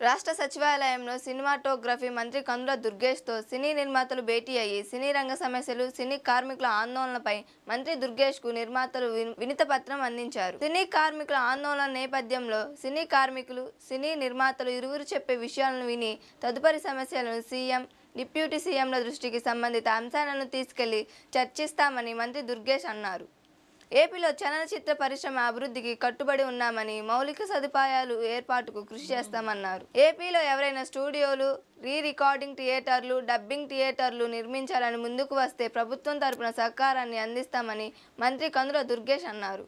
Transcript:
రాష్ట్ర సచివాలయంలో సినిమాటోగ్రఫీ మంత్రి కందుల దుర్గేష్తో సినీ నిర్మాతలు భేటీ అయ్యి సినీ రంగ సమస్యలు సినీ కార్మికుల ఆందోళనపై మంత్రి దుర్గేష్కు నిర్మాతలు విన్- వినతిపత్రం అందించారు. సినీ కార్మికుల ఆందోళన నేపథ్యంలో సినీ కార్మికులు సినీ నిర్మాతలు ఇరువురు చెప్పే విషయాలను విని తదుపరి సమస్యలను సీఎం డిప్యూటీ సీఎంల దృష్టికి సంబంధిత అంశాలను తీసుకెళ్ళి చర్చిస్తామని మంత్రి దుర్గేష్ అన్నారు. ఏపీలో చలనచిత్ర పరిశ్రమ అభివృద్ధికి కట్టుబడి ఉన్నామని మౌలిక సదుపాయాలు ఏర్పాటుకు కృషి చేస్తామన్నారు. ఏపీలో ఎవరైనా స్టూడియోలు రీ రికార్డింగ్ థియేటర్లు డబ్బింగ్ థియేటర్లు నిర్మించాలని ముందుకు వస్తే ప్రభుత్వం తరపున సహకారాన్ని అందిస్తామని మంత్రి కందుల దుర్గేష్ అన్నారు.